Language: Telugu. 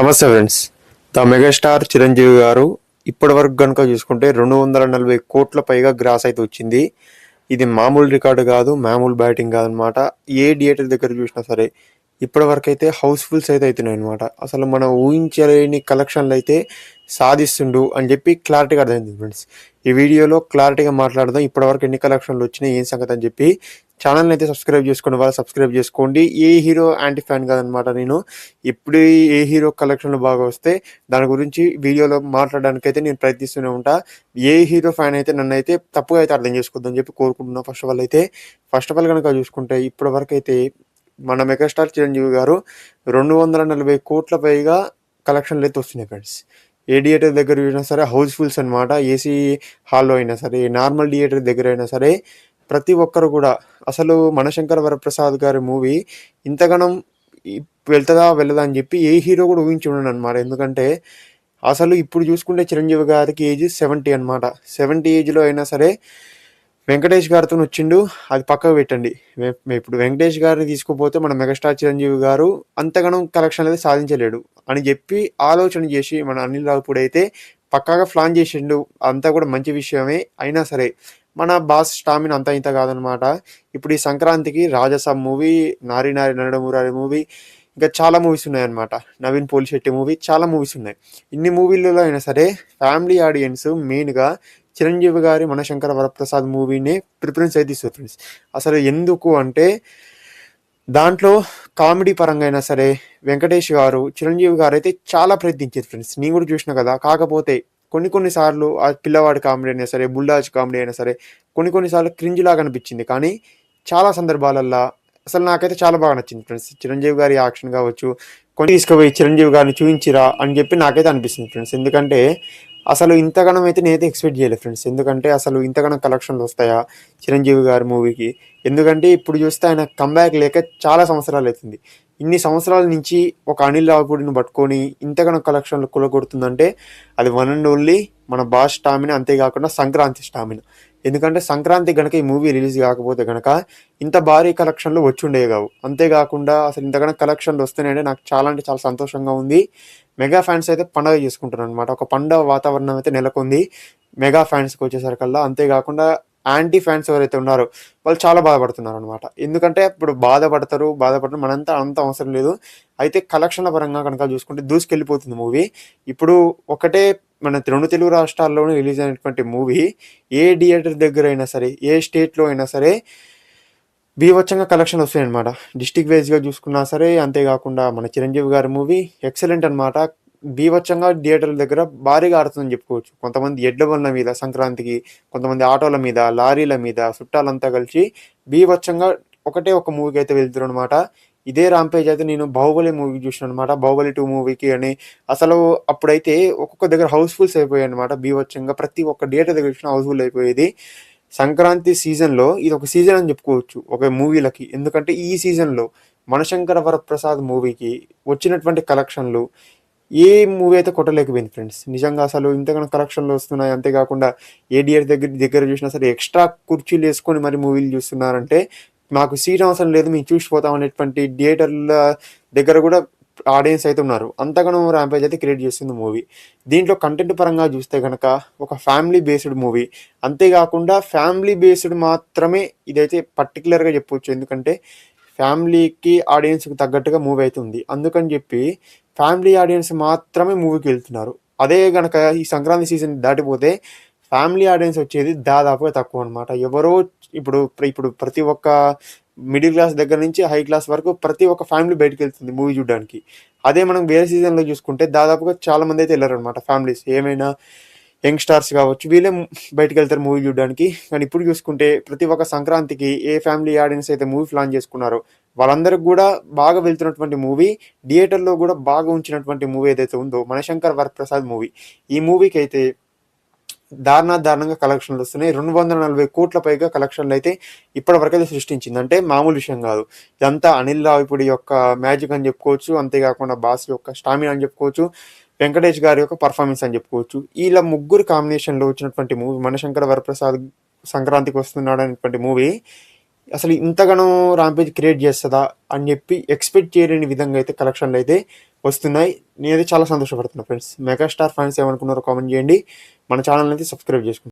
నమస్తే ఫ్రెండ్స్. ద మెగాస్టార్ చిరంజీవి గారు ఇప్పటి వరకు కనుక చూసుకుంటే రెండు వందల నలభై కోట్ల పైగా గ్రాస్ అయితే వచ్చింది. ఇది మామూలు రికార్డు కాదు మామూలు బ్యాటింగ్ కాదనమాట. ఏ థియేటర్ దగ్గర చూసినా సరే ఇప్పటి వరకు అయితే హౌస్ఫుల్స్ అయితే అవుతున్నాయి అనమాట అసలు మనం ఊహించలేని కలెక్షన్లు అయితే సాధిస్తుండు అని చెప్పి క్లారిటీగా అర్థమైంది ఫ్రెండ్స్. ఈ వీడియోలో క్లారిటీగా మాట్లాడదాం ఇప్పటివరకు ఎన్ని కలెక్షన్లు వచ్చినాయి ఏం సంగతి అని చెప్పి. ఛానల్ని అయితే సబ్స్క్రైబ్ చేసుకోండి వాళ్ళు సబ్స్క్రైబ్ చేసుకోండి. ఏ హీరో యాంటీ ఫ్యాన్ కాదనమాట నేను. ఇప్పుడు ఏ హీరో కలెక్షన్లు బాగా వస్తే దాని గురించి వీడియోలో మాట్లాడడానికి అయితే నేను ప్రయత్నిస్తూనే ఉంటా. ఏ హీరో ఫ్యాన్ అయితే నన్ను అయితే తప్పుగా అయితే అర్థం చేసుకోవద్దని చెప్పి కోరుకుంటున్నా ఫస్ట్ ఆఫ్ ఆల్ అయితే. ఫస్ట్ ఆఫ్ ఆల్ కనుక చూసుకుంటే ఇప్పటి వరకు అయితే మన మెగాస్టార్ చిరంజీవి గారు రెండు వందల నలభై కోట్ల పైగా కలెక్షన్లు అయితే వస్తున్నాయి ఫ్రెండ్స్. ఏ థియేటర్ దగ్గర చూసినా సరే హౌస్ఫుల్స్ అనమాట ఏసీ హాల్లో అయినా సరే నార్మల్ థియేటర్ దగ్గర అయినా సరే ప్రతి ఒక్కరు కూడా అసలు మనశంకర వరప్రసాద్ గారి మూవీ ఇంతగానం వెళ్తుందా వెళ్ళదా అని చెప్పి ఏ హీరో కూడా ఊహించి ఉండను అనమాట ఎందుకంటే అసలు ఇప్పుడు చూసుకుంటే చిరంజీవి గారికి ఏజ్ సెవెంటీ అనమాట సెవెంటీ ఏజ్లో అయినా సరే వెంకటేష్ గారితో వచ్చిండు అది పక్కకు పెట్టండి. ఇప్పుడు వెంకటేష్ గారిని తీసుకుపోతే మన మెగాస్టార్ చిరంజీవి గారు అంతగానం కలెక్షన్ అనేది సాధించలేడు అని చెప్పి ఆలోచన చేసి మన అనిల్ రావుపూడి అయితే పక్కాగా ప్లాన్ చేసిండు. అంతా కూడా మంచి విషయమే. అయినా సరే మన బాస్ స్టామిన్ అంత ఇంత కాదనమాట. ఇప్పుడు ఈ సంక్రాంతికి రాజసాబ్ మూవీ నారి నారి నడమురారి మూవీ ఇంకా చాలా మూవీస్ ఉన్నాయన్నమాట. నవీన్ పోలిశెట్టి మూవీ చాలా మూవీస్ ఉన్నాయి. ఇన్ని మూవీలలో అయినా సరే ఫ్యామిలీ ఆడియన్స్ మెయిన్గా చిరంజీవి గారి మనశంకర వరప్రసాద్ మూవీనే ప్రిఫరెన్స్ అయితే ఇస్తారు ఫ్రెండ్స్ అసలు ఎందుకు అంటే దాంట్లో కామెడీ పరంగా అయినా సరే వెంకటేష్ గారు చిరంజీవి గారు అయితే చాలా ప్రయత్నించారు ఫ్రెండ్స్. నేను కూడా చూసిన కదా కాకపోతే కొన్ని కొన్ని సార్లు ఆ పిల్లవాడి కామెడీ అయినా సరే బుల్డాజ్ కామెడీ అయినా సరే కొన్ని కొన్ని సార్లు అనిపించింది. కానీ చాలా సందర్భాలల్లో అసలు నాకైతే చాలా బాగా నచ్చింది ఫ్రెండ్స్. చిరంజీవి గారి యాక్షన్ కావచ్చు కొన్ని తీసుకుపోయి చిరంజీవి గారిని చూపించిరా అని చెప్పి నాకైతే అనిపిస్తుంది ఫ్రెండ్స్. ఎందుకంటే అసలు ఇంతగానం అయితే నేనైతే ఎక్స్పెక్ట్ చేయలేదు ఫ్రెండ్స్ ఎందుకంటే అసలు ఇంతగానం కలెక్షన్లు వస్తాయా? చిరంజీవి గారి మూవీకి ఎందుకంటే ఇప్పుడు చూస్తే ఆయన కంబ్యాక్ లేక చాలా సంవత్సరాలు అవుతుంది. ఇన్ని సంవత్సరాల నుంచి ఒక అనిల్ రావుడిని పట్టుకొని ఇంతగానో కలెక్షన్లు కులగొడుతుందంటే అది వన్ అండ్ ఓన్లీ మన బాస్ స్టామినా అంతేకాకుండా సంక్రాంతి స్టామినా ఎందుకంటే సంక్రాంతి గనక ఈ మూవీ రిలీజ్ కాకపోతే గనక ఇంత భారీ కలెక్షన్లు వచ్చి ఉండేవి కావు. అంతేకాకుండా అసలు ఇంతగానో కలెక్షన్లు వస్తున్నాయంటే నాకు చాలా అంటే చాలా సంతోషంగా ఉంది. మెగా ఫ్యాన్స్ అయితే పండగ చేసుకుంటున్నారు అనమాట ఒక పండగ వాతావరణం అయితే నెలకొంది. మెగా ఫ్యాన్స్కి వచ్చేసరికల్లా అంతేకాకుండా యాంటీ ఫ్యాన్స్ ఎవరైతే ఉన్నారో వాళ్ళు చాలా బాధపడుతున్నారు అనమాట ఎందుకంటే ఇప్పుడు బాధపడతారు బాధపడతారు మనంతా అంత అవసరం లేదు. అయితే కలెక్షన్ల పరంగా కనుక చూసుకుంటే దూసుకెళ్ళిపోతుంది మూవీ. ఇప్పుడు ఒకటే మన రెండు తెలుగు రాష్ట్రాల్లోనే రిలీజ్ అయినటువంటి మూవీ ఏ థియేటర్ దగ్గర అయినా సరే ఏ స్టేట్లో అయినా సరే బీవచ్చంగా కలెక్షన్ వస్తాయి అనమాట డిస్టిక్ వైజ్గా చూసుకున్నా సరే అంతేకాకుండా మన చిరంజీవి గారి మూవీ ఎక్సలెంట్ అనమాట బీవచ్చంగా థియేటర్ల దగ్గర భారీగా ఆడుతుందని చెప్పుకోవచ్చు. కొంతమంది ఎడ్ల బండ్ల మీద సంక్రాంతికి కొంతమంది ఆటోల మీద లారీల మీద చుట్టాలంతా కలిసి బీవచ్చంగా ఒకటే ఒక మూవీకి అయితే వెళ్తారు అనమాట ఇదే రాంపేజ్ అయితే నేను బాహుబలి మూవీ చూసిన అనమాట బాహుబలి టూ మూవీకి అని అసలు అప్పుడైతే ఒక్కొక్క దగ్గర హౌస్ఫుల్స్ అయిపోయాయి అనమాట బీవచ్చంగా ప్రతి ఒక్క థియేటర్ దగ్గర చూసిన హౌస్ఫుల్ అయిపోయేది. సంక్రాంతి సీజన్లో ఇది ఒక సీజన్ అని చెప్పుకోవచ్చు ఒక మూవీలకి. ఎందుకంటే ఈ సీజన్లో మనశంకర వరప్రసాద్ మూవీకి వచ్చినటువంటి కలెక్షన్లు ఏ మూవీ అయితే కొట్టలేకపోయింది ఫ్రెండ్స్. నిజంగా అసలు ఇంతకన్నా కలెక్షన్లు వస్తున్నాయి. అంతేకాకుండా ఏ దగ్గర దగ్గర చూసినా సరే ఎక్స్ట్రా కుర్చీలు వేసుకొని మరి మూవీలు చూస్తున్నారంటే మాకు సీట్ అవసరం లేదు మేము చూసిపోతాం అనేటువంటి థియేటర్ల దగ్గర కూడా ఆడియన్స్ అయితే ఉన్నారు. అంతగానో ర్యాంపేజ్ అయితే క్రియేట్ చేస్తుంది మూవీ. దీంట్లో కంటెంట్ పరంగా చూస్తే కనుక ఒక ఫ్యామిలీ బేస్డ్ మూవీ. అంతేకాకుండా ఫ్యామిలీ బేస్డ్ మాత్రమే ఇదైతే పర్టికులర్గా చెప్పవచ్చు ఎందుకంటే ఫ్యామిలీకి ఆడియన్స్కి తగ్గట్టుగా మూవీ అయితే ఉంది. అందుకని చెప్పి ఫ్యామిలీ ఆడియన్స్ మాత్రమే మూవీకి వెళ్తున్నారు. అదే గనక ఈ సంక్రాంతి సీజన్ దాటిపోతే ఫ్యామిలీ ఆడియన్స్ వచ్చేది దాదాపుగా తక్కువ అనమాట ఎవరో ఇప్పుడు ఇప్పుడు ప్రతి ఒక్క మిడిల్ క్లాస్ దగ్గర నుంచి హై క్లాస్ వరకు ప్రతి ఒక్క ఫ్యామిలీ బయటకు వెళ్తుంది మూవీ చూడడానికి. అదే మనం వేరే సీజన్లో చూసుకుంటే దాదాపుగా చాలా మంది అయితే వెళ్ళారు అనమాట ఫ్యామిలీస్. ఏమైనా యంగ్ స్టార్స్ కావచ్చు వీళ్ళే బయటకు వెళ్తారు మూవీ చూడడానికి. కానీ ఇప్పుడు చూసుకుంటే ప్రతి ఒక్క సంక్రాంతికి ఏ ఫ్యామిలీ ఆడియన్స్ అయితే మూవీ ప్లాన్ చేసుకున్నారో వాళ్ళందరికి కూడా బాగా వెళ్తున్నటువంటి మూవీ థియేటర్లో కూడా బాగా ఉంచినటువంటి మూవీ ఏదైతే ఉందో మనశంకర్ వరప్రసాద్ మూవీ. ఈ మూవీకి అయితే దారుణ దారుణంగా కలెక్షన్లు వస్తున్నాయి. రెండు వందల నలభై కోట్ల పైగా కలెక్షన్లు అయితే ఇప్పటివరకైతే అయితే సృష్టించింది. అంటే మామూలు విషయం కాదు. ఇదంతా అనిల్ రావిపూడి యొక్క మ్యాజిక్ అని చెప్పుకోవచ్చు. అంతేకాకుండా బాస్ యొక్క స్టామినా అని చెప్పుకోవచ్చు. వెంకటేష్ గారి యొక్క పర్ఫార్మెన్స్ అని చెప్పుకోవచ్చు. ఇలా ముగ్గురు కాంబినేషన్లో వచ్చినటువంటి మూవీ మనశంకర వరప్రసాద్ సంక్రాంతికి వస్తున్నాడు అనేటువంటి మూవీ అసలు ఇంతగానో రాంపేజ్ క్రియేట్ చేస్తుందా అని చెప్పి ఎక్స్పెక్ట్ చేయలేని విధంగా అయితే కలెక్షన్లు అయితే వస్తున్నాయి. నేనైతే చాలా సంతోషపడుతున్నా ఫ్రెండ్స్ మెగాస్టార్ ఫ్యాన్స్ ఏమనుకున్నారో కామెంట్ చేయండి. మన ఛానల్ అయితే సబ్స్క్రైబ్ చేసుకోండి.